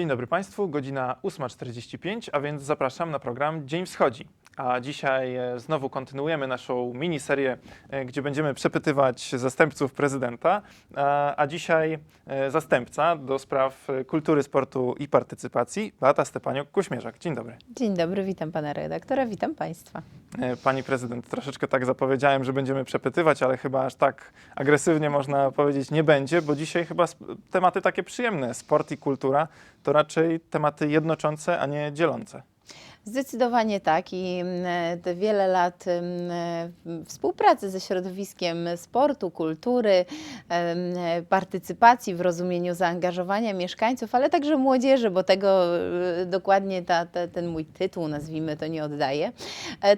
Dzień dobry Państwu, godzina 8.45, a więc zapraszam na program Dzień Wschodzi. A dzisiaj e, znowu kontynuujemy naszą miniserię, e, gdzie będziemy przepytywać zastępców prezydenta, a, a dzisiaj e, zastępca do spraw e, kultury, sportu i partycypacji, Beata Stepaniuk-Kuśmierzak. Dzień dobry. Dzień dobry, witam pana redaktora, witam państwa. E, Pani prezydent, troszeczkę tak zapowiedziałem, że będziemy przepytywać, ale chyba aż tak agresywnie można powiedzieć nie będzie, bo dzisiaj chyba tematy takie przyjemne, sport i kultura, to raczej tematy jednoczące, a nie dzielące. Zdecydowanie tak i mm, te wiele lat mm, współpracy ze środowiskiem sportu, kultury, partycypacji w rozumieniu zaangażowania mieszkańców, ale także młodzieży, bo tego e, dokładnie ta, ta, ten mój tytuł, nazwijmy to, nie oddaje.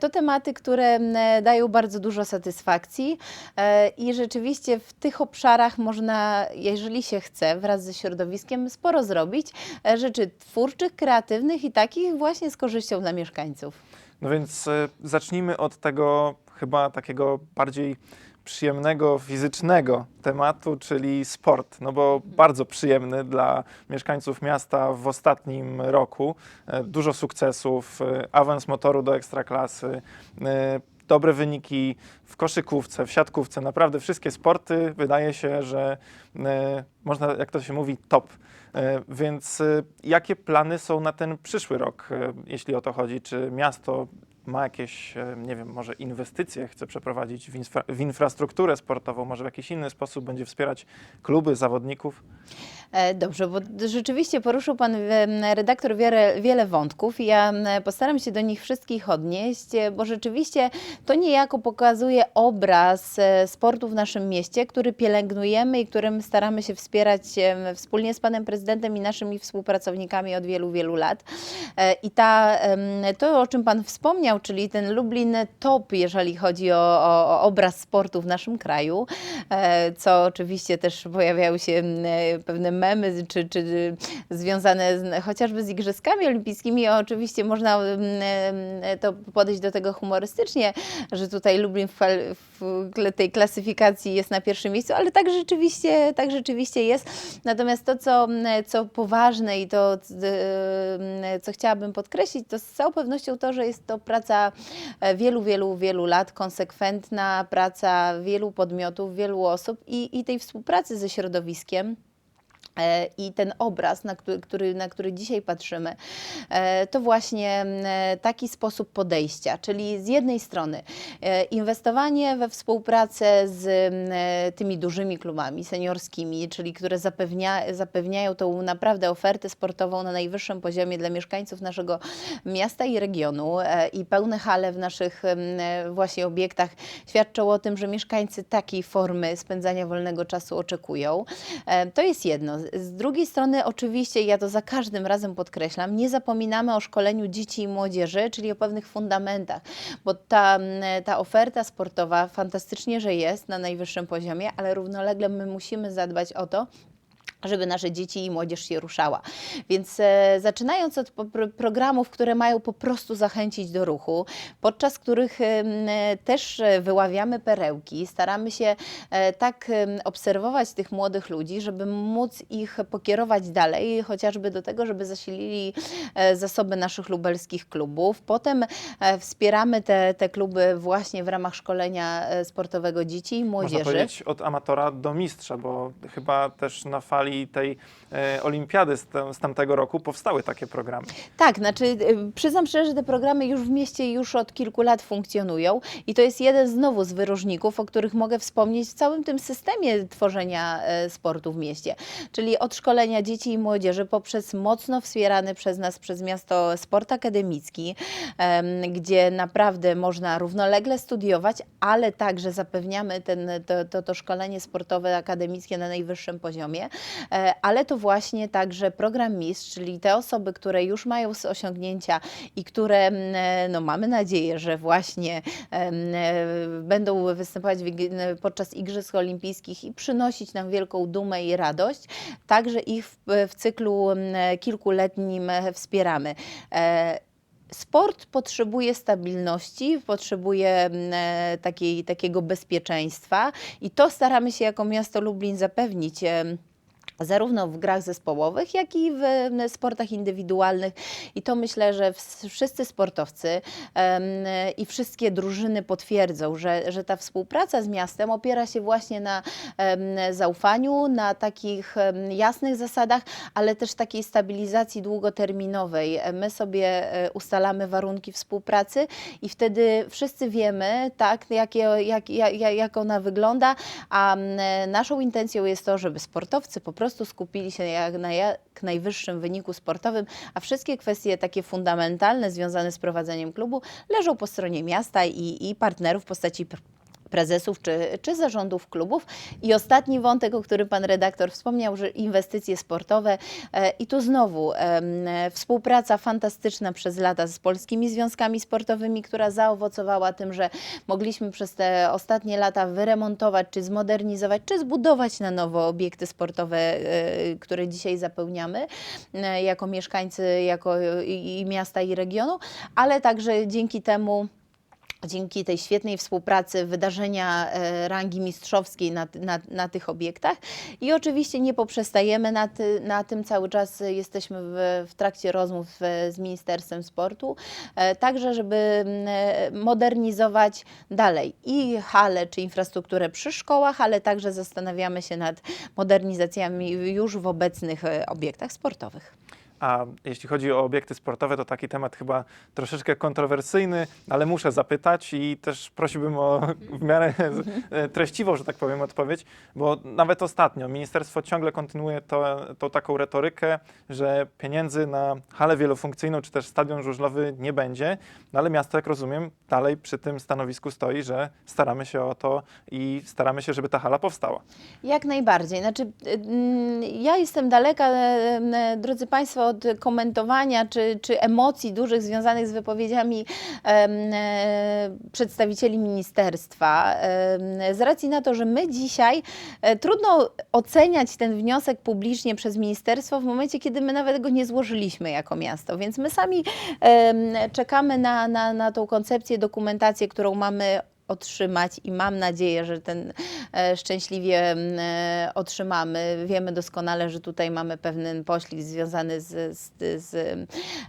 To tematy, które dają bardzo dużo satysfakcji e, i rzeczywiście w tych obszarach można, jeżeli się chce, wraz ze środowiskiem sporo zrobić e, rzeczy twórczych, kreatywnych i takich właśnie z korzyścią dla mieszkańców. No więc e, zacznijmy od tego chyba takiego bardziej przyjemnego, fizycznego tematu, czyli sport. No bo bardzo przyjemny dla mieszkańców miasta w ostatnim roku. E, Dużo sukcesów, e, awans motoru do ekstraklasy, dobre wyniki w koszykówce, w siatkówce. Naprawdę wszystkie sporty wydaje się, że można, jak to się mówi, top. E, Więc e, jakie plany są na ten przyszły rok, e, jeśli o to chodzi? Czy miasto ma jakieś, e, nie wiem, może inwestycje chce przeprowadzić w, infra w infrastrukturę sportową, może w jakiś inny sposób będzie wspierać kluby, zawodników? E, Dobrze, bo rzeczywiście poruszył Pan em, redaktor wiele, wiele wątków ja postaram się do nich wszystkich odnieść, e, bo rzeczywiście to niejako pokazuje obraz e, sportu w naszym mieście, który pielęgnujemy i którym staramy się wspierać wspólnie z Panem Prezydentem i naszymi współpracownikami od wielu, wielu lat. E, I ta, to, o czym Pan wspomniał, czyli ten Lublin top, jeżeli chodzi o, o, obraz sportu w naszym kraju, e, co oczywiście też pojawiały się e, pewne memy, czy, czy związane z, chociażby z Igrzyskami Olimpijskimi. Oczywiście można em, to podejść do tego humorystycznie, że tutaj Lublin w, w tej klasyfikacji jest na pierwszym miejscu, ale tak rzeczywiście, tak rzeczywiście jest. Natomiast to, co, co poważne i to, co chciałabym podkreślić, to z całą pewnością to, że jest to praca e, wielu, wielu, wielu lat, konsekwentna praca wielu podmiotów, wielu osób i, i tej współpracy ze środowiskiem. E, I ten obraz, na który, na który dzisiaj patrzymy, e, to właśnie e, taki sposób podejścia, czyli z jednej strony inwestowanie we współpracę z tymi dużymi klubami seniorskimi, czyli które zapewnia, zapewniają tą naprawdę ofertę sportową na najwyższym poziomie dla mieszkańców naszego miasta i regionu i pełne hale w naszych właśnie obiektach świadczą o tym, że mieszkańcy takiej formy spędzania wolnego czasu oczekują. To jest jedno. Z- drugiej strony, oczywiście, ja to za każdym razem podkreślam, nie zapominamy o szkoleniu dzieci i młodzieży, czyli o pewnych fundamentach, bo ta, ta oferta sportowa fantastycznie, że jest na najwyższym poziomie, ale równolegle my musimy zadbać o to, żeby nasze dzieci i młodzież się ruszała. Więc e, zaczynając od pro, programów, które mają po prostu zachęcić do ruchu, podczas których e, też e, wyławiamy perełki, staramy się e, tak em, obserwować tych młodych ludzi, żeby móc ich pokierować dalej, chociażby do tego, żeby zasilili e, zasoby naszych lubelskich klubów. Potem e, wspieramy te, te kluby właśnie w ramach szkolenia e, sportowego dzieci i Można młodzieży. powiedzieć od amatora do mistrza, bo chyba też na fali tej e, olimpiady z, te, z tamtego roku powstały takie programy. Tak, znaczy y, przyznam szczerze, że te programy już w mieście już od kilku lat funkcjonują i to jest jeden znowu z wyróżników, o których mogę wspomnieć w całym tym systemie tworzenia e, sportu w mieście. Czyli od szkolenia dzieci i młodzieży poprzez mocno wspierany przez nas, przez miasto sport akademicki, em, gdzie naprawdę można równolegle studiować, ale także zapewniamy ten, to, to, to szkolenie sportowe akademickie na najwyższym poziomie, E, ale to właśnie także program mistrz, czyli te osoby, które już mają osiągnięcia i które, m, e, no mamy nadzieję, że właśnie e, będą występować podczas Igrzysk Olimpijskich i przynosić nam wielką dumę i radość, także ich w, w cyklu m, kilkuletnim e, wspieramy. E, Sport potrzebuje stabilności, potrzebuje mm, e, takiej, takiego bezpieczeństwa i to staramy się jako miasto Lublin zapewnić. Zarówno w grach zespołowych, jak i w sportach indywidualnych. I to myślę, że ws- wszyscy sportowcy i wszystkie drużyny potwierdzą, że, że ta współpraca z miastem opiera się właśnie na zaufaniu, na takich jasnych zasadach, ale też takiej stabilizacji długoterminowej. My sobie e, ustalamy warunki współpracy i wtedy wszyscy wiemy, tak, jakie, jak, jak, jak ona wygląda, a naszą intencją jest to, żeby sportowcy po prostu skupili się jak na jak najwyższym wyniku sportowym, a wszystkie kwestie takie fundamentalne związane z prowadzeniem klubu leżą po stronie miasta i, i partnerów w postaci prezesów czy, czy zarządów klubów. I ostatni wątek, o którym pan redaktor wspomniał, że inwestycje sportowe. E, I tu znowu współpraca fantastyczna przez lata z polskimi związkami sportowymi, która zaowocowała tym, że mogliśmy przez te ostatnie lata wyremontować, czy zmodernizować, czy zbudować na nowo obiekty sportowe, e, które dzisiaj zapełniamy e, jako mieszkańcy, jako i miasta i regionu, ale także dzięki temu dzięki tej świetnej współpracy wydarzenia e, rangi mistrzowskiej na, na, na tych obiektach. I oczywiście nie poprzestajemy na, ty, na tym, cały czas jesteśmy w, w trakcie rozmów e, z Ministerstwem Sportu, e, także żeby modernizować dalej i hale czy infrastrukturę przy szkołach, ale także zastanawiamy się nad modernizacjami już w obecnych obiektach sportowych. A jeśli chodzi o obiekty sportowe, to taki temat chyba troszeczkę kontrowersyjny, ale muszę zapytać i też prosiłbym o w miarę e, treściwą, że tak powiem, odpowiedź, bo nawet ostatnio ministerstwo ciągle kontynuuje to, tą taką retorykę, że pieniędzy na halę wielofunkcyjną czy też stadion żużlowy nie będzie, no ale miasto, jak rozumiem, dalej przy tym stanowisku stoi, że staramy się o to i staramy się, żeby ta hala powstała. Jak najbardziej. Znaczy, mm, ja jestem daleka, e, drodzy Państwo, od komentowania czy, czy emocji dużych związanych z wypowiedziami e, przedstawicieli ministerstwa. Z racji na to, że my dzisiaj e, trudno oceniać ten wniosek publicznie przez ministerstwo w momencie, kiedy my nawet go nie złożyliśmy jako miasto. Więc my sami czekamy na, na, na tą koncepcję, dokumentację, którą mamy otrzymać i mam nadzieję, że ten e, szczęśliwie m, e, otrzymamy. Wiemy doskonale, że tutaj mamy pewien poślizg związany z, z, z,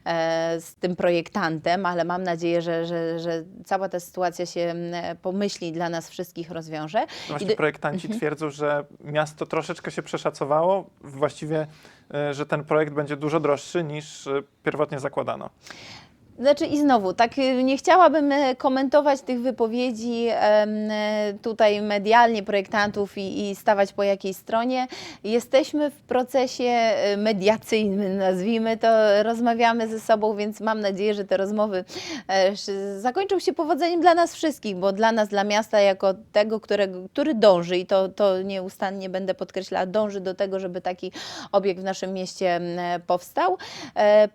e, z tym projektantem, ale mam nadzieję, że, że, że cała ta sytuacja się m, pomyśli dla nas wszystkich rozwiąże. No Właśnie do- projektanci twierdzą, że miasto troszeczkę się przeszacowało, właściwie, że ten projekt będzie dużo droższy niż pierwotnie zakładano. Znaczy i znowu, tak y, nie chciałabym e, komentować tych wypowiedzi e, tutaj medialnie projektantów i, i stawać po jakiej stronie. Jesteśmy w procesie e, mediacyjnym, nazwijmy to, rozmawiamy ze sobą, więc mam nadzieję, że te rozmowy zakończą się powodzeniem dla nas wszystkich, bo dla nas, dla miasta jako tego, którego, który dąży i to, to nieustannie będę podkreślała, dąży do tego, żeby taki obiekt w naszym mieście m, e, powstał.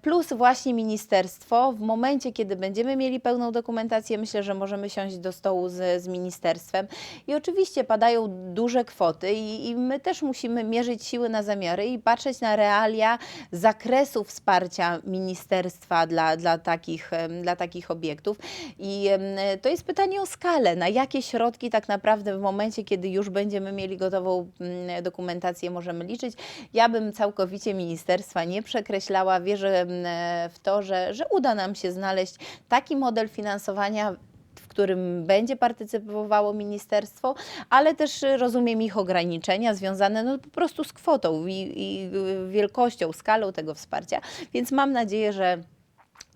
Plus właśnie ministerstwo, w momencie, kiedy będziemy mieli pełną dokumentację, myślę, że możemy siąść do stołu z, z ministerstwem. I oczywiście padają duże kwoty i, i my też musimy mierzyć siły na zamiary i patrzeć na realia zakresu wsparcia ministerstwa dla, dla, takich, dla takich obiektów. I to jest pytanie o skalę, na jakie środki tak naprawdę w momencie, kiedy już będziemy mieli gotową mm, dokumentację, możemy liczyć. Ja bym całkowicie ministerstwa nie przekreślała. Wierzę w to, że, że uda nam się znaleźć taki model finansowania, w którym będzie partycypowało ministerstwo, ale też rozumiem ich ograniczenia związane no, po prostu z kwotą i, i wielkością, skalą tego wsparcia. Więc mam nadzieję, że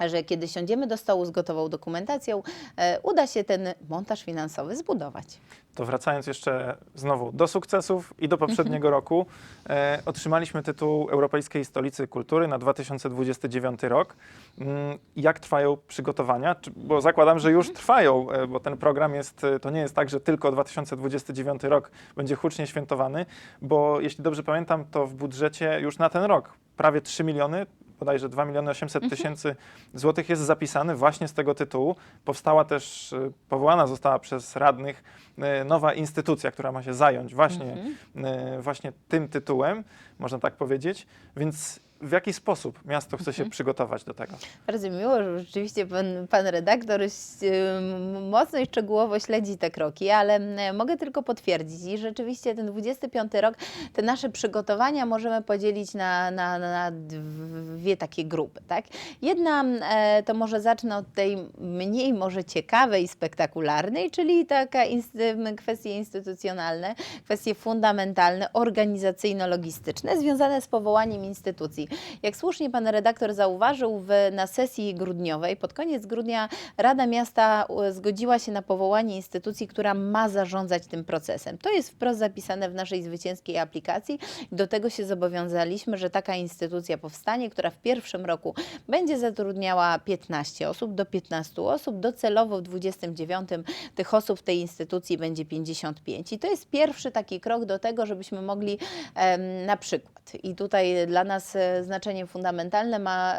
że kiedy siądziemy do stołu z gotową dokumentacją, e, uda się ten montaż finansowy zbudować. To wracając jeszcze znowu do sukcesów i do poprzedniego roku, e, otrzymaliśmy tytuł Europejskiej Stolicy Kultury na 2029 rok. Mm, Jak trwają przygotowania? Czy, bo zakładam, że już trwają, e, bo ten program jest, e, to nie jest tak, że tylko 2029 rok będzie hucznie świętowany, bo jeśli dobrze pamiętam, to w budżecie już na ten rok prawie 3 miliony bodajże 2 miliony 800 tysięcy złotych jest zapisany właśnie z tego tytułu. Powstała też, e, powołana została przez radnych e, nowa instytucja, która ma się zająć właśnie, e, właśnie tym tytułem, można tak powiedzieć. Więc w jaki sposób miasto chce się przygotować do tego? Bardzo miło, że rzeczywiście pan, pan redaktor m, mocno i szczegółowo śledzi te kroki, ale mogę tylko potwierdzić, i rzeczywiście ten 25 rok, te nasze przygotowania możemy podzielić na, na, na dwie takie grupy. Tak? Jedna e, to może zacznę od tej mniej może ciekawej spektakularnej, czyli taka inst- kwestie instytucjonalne, kwestie fundamentalne, organizacyjno-logistyczne związane z powołaniem instytucji. Jak słusznie pan redaktor zauważył, w, na sesji grudniowej, pod koniec grudnia Rada Miasta zgodziła się na powołanie instytucji, która ma zarządzać tym procesem. To jest wprost zapisane w naszej zwycięskiej aplikacji. Do tego się zobowiązaliśmy, że taka instytucja powstanie, która w pierwszym roku będzie zatrudniała 15 osób, do 15 osób. Docelowo w 29 tych osób w tej instytucji będzie 55. I to jest pierwszy taki krok do tego, żebyśmy mogli em, na przykład, i tutaj dla nas e, znaczenie fundamentalne ma,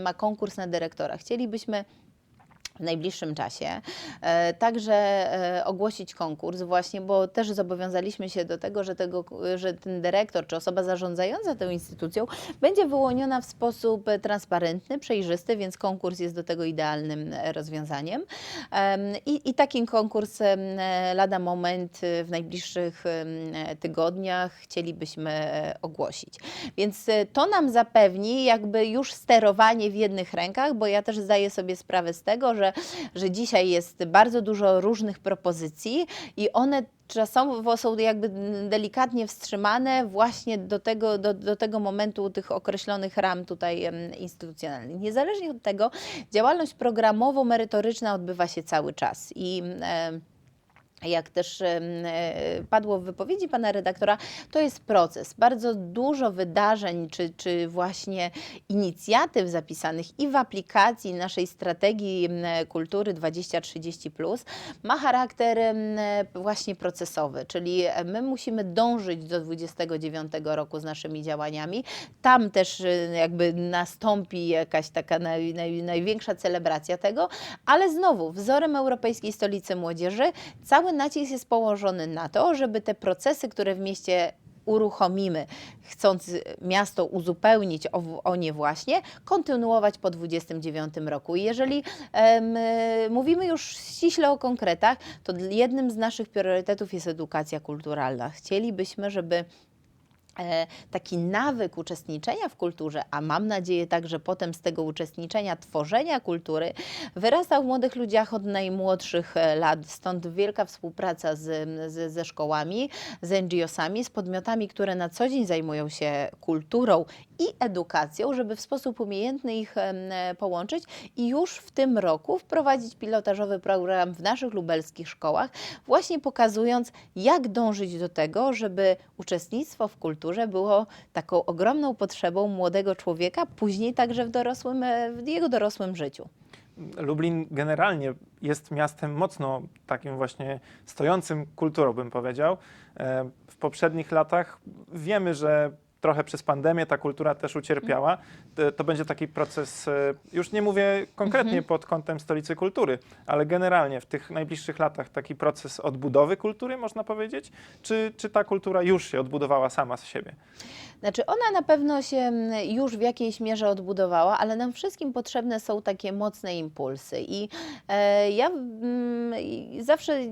ma konkurs na dyrektora. Chcielibyśmy w najbliższym czasie e, także e, ogłosić konkurs właśnie, bo też zobowiązaliśmy się do tego, że, tego, że ten dyrektor czy osoba zarządzająca tą instytucją będzie wyłoniona w sposób transparentny, przejrzysty, więc konkurs jest do tego idealnym rozwiązaniem. Em, I, i taki konkurs lada moment w najbliższych tygodniach chcielibyśmy e, ogłosić. Więc to nam zapewni jakby już sterowanie w jednych rękach, bo ja też zdaję sobie sprawę z tego, że, że dzisiaj jest bardzo dużo różnych propozycji i one czasowo są jakby delikatnie wstrzymane właśnie do tego, do, do tego momentu tych określonych ram tutaj instytucjonalnych. Niezależnie od tego, działalność programowo-merytoryczna odbywa się cały czas i jak też e, padło w wypowiedzi pana redaktora, to jest proces. Bardzo dużo wydarzeń, czy, czy właśnie inicjatyw zapisanych i w aplikacji naszej strategii kultury 2030 ma charakter właśnie procesowy, czyli my musimy dążyć do 29 roku z naszymi działaniami. Tam też e, jakby nastąpi jakaś taka naj, naj, największa celebracja tego, ale znowu wzorem Europejskiej Stolicy Młodzieży cały nacisk jest położony na to, żeby te procesy, które w mieście uruchomimy, chcąc miasto uzupełnić o, o nie właśnie, kontynuować po 29 roku. Jeżeli mówimy już ściśle o konkretach, to jednym z naszych priorytetów jest edukacja kulturalna. Chcielibyśmy, żeby taki nawyk uczestniczenia w kulturze, a mam nadzieję także potem z tego uczestniczenia, tworzenia kultury, wyrastał w młodych ludziach od najmłodszych e, lat. Stąd wielka współpraca z, z, ze szkołami, z NGO-sami, z podmiotami, które na co dzień zajmują się kulturą i edukacją, żeby w sposób umiejętny ich połączyć i już w tym roku wprowadzić pilotażowy program w naszych lubelskich szkołach, właśnie pokazując, jak dążyć do tego, żeby uczestnictwo w kulturze było taką ogromną potrzebą młodego człowieka, później także w, dorosłym, e, w jego dorosłym życiu. Lublin generalnie jest miastem mocno takim właśnie stojącym kulturą, bym powiedział. E, W poprzednich latach wiemy, że trochę przez pandemię ta kultura też ucierpiała. To- To będzie taki proces, e, już nie mówię konkretnie pod kątem stolicy kultury, ale generalnie w tych najbliższych latach taki proces odbudowy kultury, można powiedzieć? Czy, czy ta kultura już się odbudowała sama z siebie? Znaczy, ona na pewno się mm, już w jakiejś mierze odbudowała, ale nam wszystkim potrzebne są takie mocne impulsy. I e, ja mm, zawsze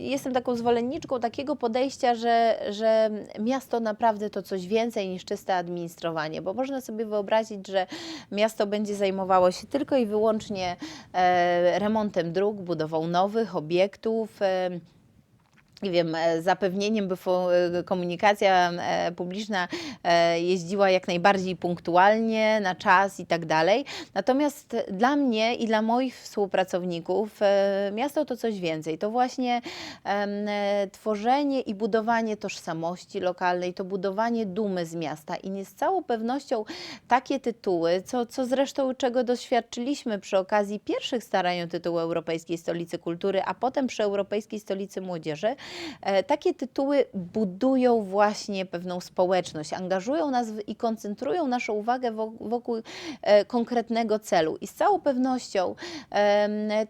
jestem taką zwolenniczką takiego podejścia, że, że miasto naprawdę to coś więcej niż czyste administrowanie, bo można sobie wyobrazić, że miasto będzie zajmowało się tylko i wyłącznie e, remontem dróg, budową nowych obiektów. E, nie wiem, e, zapewnieniem, by e, komunikacja e, publiczna jeździła jak najbardziej punktualnie, na czas i tak dalej. Natomiast dla mnie i dla moich współpracowników miasto to coś więcej. To właśnie tworzenie i budowanie tożsamości lokalnej, to budowanie dumy z miasta i nie z całą pewnością takie tytuły, co, co zresztą czego doświadczyliśmy przy okazji pierwszych starań o tytuł Europejskiej Stolicy Kultury, a potem przy Europejskiej Stolicy Młodzieży, Takie tytuły budują właśnie pewną społeczność, angażują nas i koncentrują naszą uwagę wokół, e, konkretnego celu. I z całą pewnością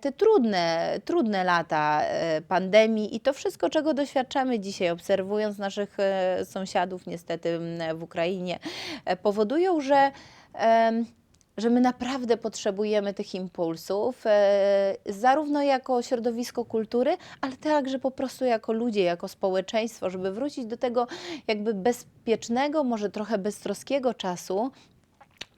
te trudne, trudne lata e, pandemii i to wszystko, czego doświadczamy dzisiaj, obserwując naszych e, sąsiadów niestety w Ukrainie, e, powodują, że że my naprawdę potrzebujemy tych impulsów, e, zarówno jako środowisko kultury, ale także po prostu jako ludzie, jako społeczeństwo, żeby wrócić do tego jakby bezpiecznego, może trochę beztroskiego czasu.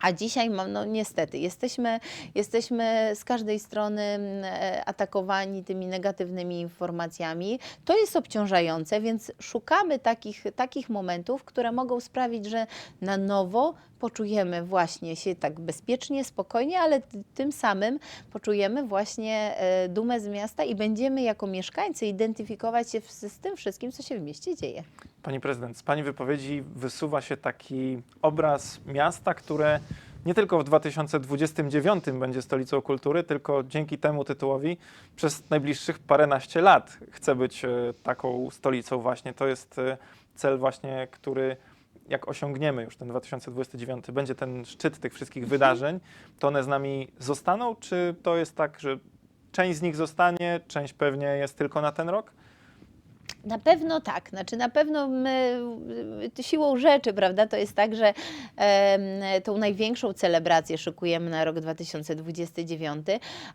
A dzisiaj, mam, no niestety, jesteśmy, jesteśmy z każdej strony mm, e, atakowani tymi negatywnymi informacjami. To jest obciążające, więc szukamy takich, takich momentów, które mogą sprawić, że na nowo poczujemy właśnie się tak bezpiecznie, spokojnie, ale tym samym poczujemy właśnie e, dumę z miasta i będziemy jako mieszkańcy identyfikować się z tym wszystkim, co się w mieście dzieje. Pani prezydent, z Pani wypowiedzi wysuwa się taki obraz miasta, które nie tylko w 2029 będzie stolicą kultury, tylko dzięki temu tytułowi przez najbliższych paręnaście lat chce być e, taką stolicą właśnie. To jest e, cel właśnie, który jak osiągniemy już ten 2029, będzie ten szczyt tych wszystkich wydarzeń, to one z nami zostaną, czy to jest tak, że część z nich zostanie, część pewnie jest tylko na ten rok? Na pewno tak, znaczy na pewno my y, siłą rzeczy, prawda, to jest tak, że em, tą największą celebrację szykujemy na rok 2029,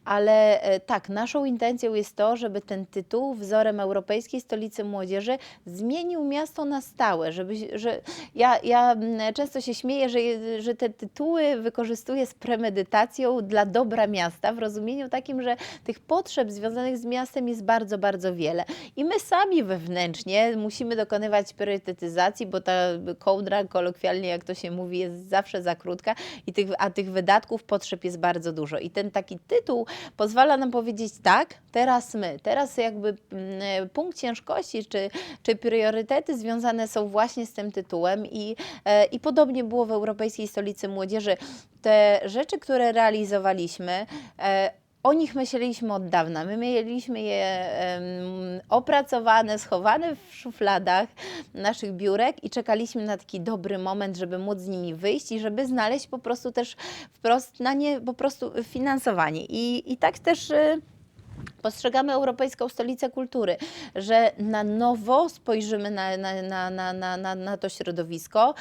ale e, tak, naszą intencją jest to, żeby ten tytuł wzorem Europejskiej Stolicy Młodzieży zmienił miasto na stałe, żeby, że ja, ja często się śmieję, że, że te tytuły wykorzystuję z premedytacją dla dobra miasta, w rozumieniu takim, że tych potrzeb związanych z miastem jest bardzo, bardzo wiele. I my sami wewnętrznie musimy dokonywać priorytetyzacji, bo ta kołdra, kolokwialnie jak to się mówi, jest zawsze za krótka, i tych, a tych wydatków, potrzeb jest bardzo dużo. I ten taki tytuł pozwala nam powiedzieć tak, teraz my, teraz jakby mm, punkt ciężkości czy, czy priorytety związane są właśnie z tym tytułem i, e, i podobnie było w Europejskiej Stolicy Młodzieży. Te rzeczy, które realizowaliśmy, e, o nich myśleliśmy od dawna. My mieliśmy je opracowane, schowane w szufladach naszych biurek i czekaliśmy na taki dobry moment, żeby móc z nimi wyjść i żeby znaleźć po prostu też wprost na nie po prostu finansowanie. I, i tak też. y, Postrzegamy Europejską Stolicę Kultury, że na nowo spojrzymy na, na, na, na, na, na to środowisko.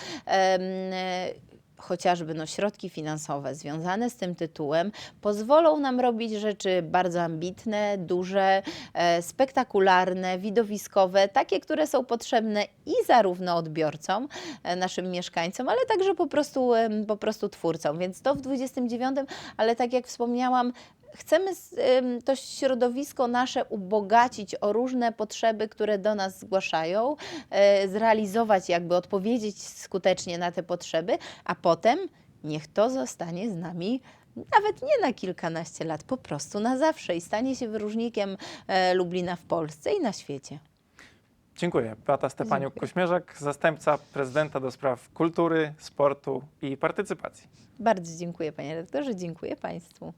Chociażby no, środki finansowe związane z tym tytułem pozwolą nam robić rzeczy bardzo ambitne, duże, e, spektakularne, widowiskowe, takie, które są potrzebne i zarówno odbiorcom, e, naszym mieszkańcom, ale także po prostu, po prostu twórcom. Więc to w 29, ale tak jak wspomniałam, chcemy to środowisko nasze ubogacić o różne potrzeby, które do nas zgłaszają, e, zrealizować, jakby odpowiedzieć skutecznie na te potrzeby, a potem niech to zostanie z nami. Nawet nie na kilkanaście lat, po prostu na zawsze i stanie się wyróżnikiem e, Lublina w Polsce i na świecie. Dziękuję. Beata Stepaniuk-Kośmierzak, zastępca prezydenta do spraw kultury, sportu i partycypacji. Bardzo dziękuję panie redaktorze, dziękuję Państwu.